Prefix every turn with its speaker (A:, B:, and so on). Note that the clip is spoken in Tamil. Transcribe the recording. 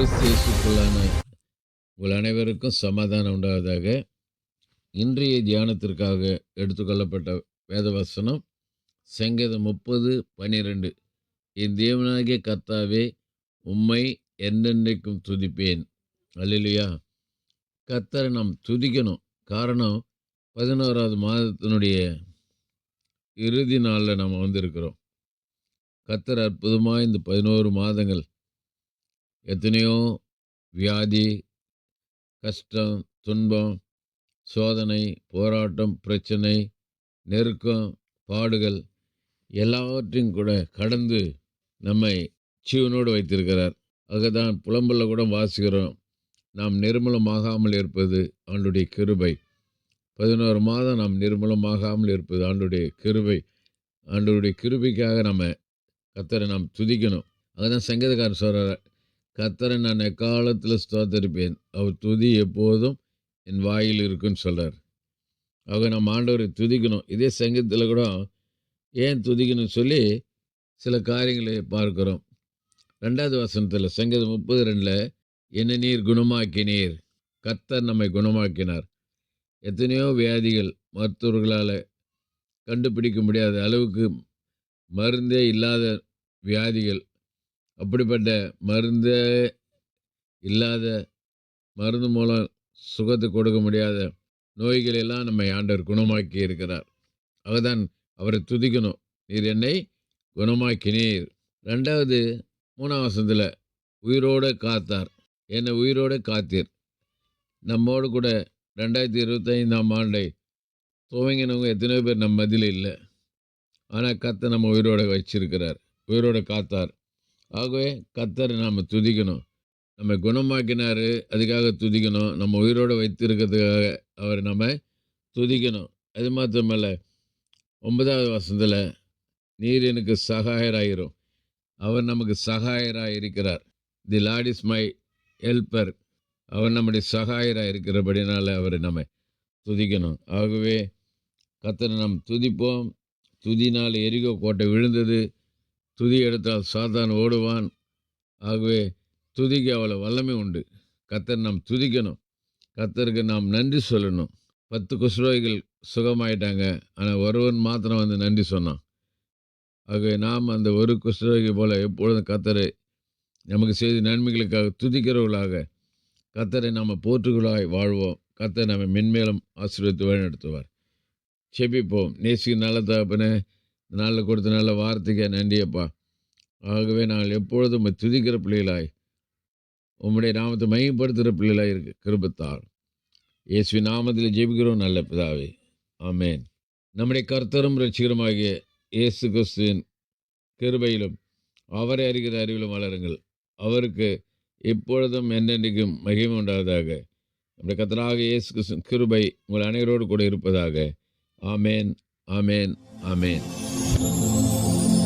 A: கிறிஸ்து இயேசுக்குள்ளான உங்கள் அனைவருக்கும் சமாதானம் உண்டாவதாக. இன்றைய தியானத்திற்காக எடுத்துக்கொள்ளப்பட்ட வேதவசனம் சங்கீதம் முப்பது பனிரெண்டு. என் தேவனாகிய கர்த்தாவே உம்மை என்னென்றைக்கும் துதிப்பேன். அல்லையா கர்த்தரை நாம் துதிக்கணும். காரணம் பதினோராவது மாதத்தினுடைய இறுதி நாளில் நம்ம வந்திருக்கிறோம். கத்தர் அற்புதமாக இந்த பதினோரு மாதங்கள் எத்தனையோ வியாதி கஷ்டம் துன்பம் சோதனை போராட்டம் பிரச்சனை நெருக்கம் பாடுகள் எல்லாவற்றையும் கூட கடந்து நம்மை ஜீவனோடு வைத்திருக்கிறார். அதுதான் புலம்பல்ல கூட வாசிக்கிறோம். நாம் நிர்மலமாகாமல் இருப்பது ஆண்டுடைய கிருபை. பதினோரு மாதம் நாம் நிர்மலமாகாமல் இருப்பது ஆண்டுடைய கிருபை. ஆண்டுடைய கிருபைக்காக நம்ம கத்தரை நாம் துதிக்கணும். அதுதான் சங்கீதக்காரர் சொல்கிறார் கத்தரை நான் எக்காலத்தில் ஸ்தோத்தரிப்பேன். அவர் துதி எப்போதும் என் வாயில் இருக்குன்னு சொல்கிறார் அவங்க நம்ம ஆண்டவரை துதிக்கணும். இதே சங்கத்தில் கூட ஏன் துதிக்கணும்னு சொல்லி சில காரியங்களை பார்க்குறோம். ரெண்டாவது வசனத்தில் சங்கீதம் முப்பது ரெண்டில் என்ன நீர் குணமாக்கினீர். கத்தர் நம்மை குணமாக்கினார். எத்தனையோ வியாதிகள் மருத்துவர்களால் கண்டுபிடிக்க முடியாத அளவுக்கு மருந்தே இல்லாத வியாதிகள் அப்படிப்பட்ட மருந்தே இல்லாத மருந்து மூலம் சுகத்தை கொடுக்க முடியாத நோய்களெல்லாம் நம்ம நம்மை ஆண்டவர் குணமாக்கி இருக்கிறார். அவர்தான் அவரை துதிக்கணும். நீர் என்னை குணமாக்கினீர். ரெண்டாவது மூணாம் வசனத்தில் உயிரோடு காத்தார். என்னை உயிரோடு காத்தீர். நம்மோடு கூட ரெண்டாயிரத்தி இருபத்தைந்தாம் ஆண்டை துவங்கினவங்க எத்தனையோ பேர் நம்ம மதியில் இல்லை. ஆனால் கத்தை நம்ம உயிரோடு வச்சிருக்கிறார். உயிரோட காத்தார். ஆகவே கத்தரை நாம் துதிக்கணும். நம்ம குணமாக்கினார் அதுக்காக துதிக்கணும். நம்ம உயிரோடு வைத்திருக்கிறதுக்காக அவர் நம்ம துதிக்கணும். அது மாத்திரமல்ல ஒன்பதாவது வசந்தில் நீர் எனக்கு சகாயராயிரும். அவர் நமக்கு சகாயராக இருக்கிறார் the lord is my helper அவர் நம்முடைய சகாயராக இருக்கிறபடினால அவரை நம்ம துதிக்கணும். ஆகவே கத்தரை நாம் துதிப்போம். துதினால் எரிகோ கோட்டை விழுந்தது. துதி எடுத்தால் சாத்தான் ஓடுவான். ஆகவே துதிக்கு அவ்வளோ வல்லமை உண்டு. கத்தர் நாம் துதிக்கணும். கத்தருக்கு நாம் நன்றி சொல்லணும். பத்து குஷ்ரோகிகள் சுகமாயிட்டாங்க. ஆனால் ஒருவன் மாத்திரம் வந்து நன்றி சொன்னான். ஆகவே நாம் அந்த ஒரு குஷ்ரோகி போல் எப்பொழுதும் கத்தரை நமக்கு செய்த நன்மைகளுக்காக துதிக்கிறவர்களாக கத்தரை நாம் போற்றுகளாய் வாழ்வோம். கத்தரை நம்ம மென்மேலும் ஆசீர்வதித்து வழிநடத்துவார். செபிப்போம். நேசிக்கு நல்ல தகப்பனே நாளில் கொடுத்த நல்ல வார்த்தைக்கு நன்றியப்பா. ஆகவே நாங்கள் எப்பொழுதும் துதிக்கிற பிள்ளைகளாய் உம்முடைய நாமத்தை மையப்படுத்துகிற பிள்ளைகளாய் இருக்கு கிருபத்தால். இயேசுவின் நாமத்தில் ஜெபிக்கிறோம் நல்ல பிதாவே. ஆமேன். நம்முடைய கர்த்தரும் ரட்சிகரமாகிய இயேசு கிறிஸ்துவின் கிருபையிலும் அவரை அறிகிற அறிவிலும் வளருங்கள். அவருக்கு எப்பொழுதும் என்னென்றைக்கும் மகிமை உண்டாவதாக. நம்முடைய கர்த்தராக இயேசு கிறிஸ்துவின் கிருபை உங்கள் அனைவரோடு கூட இருப்பதாக. ஆமேன் ஆமேன் ஆமேன். Thank you.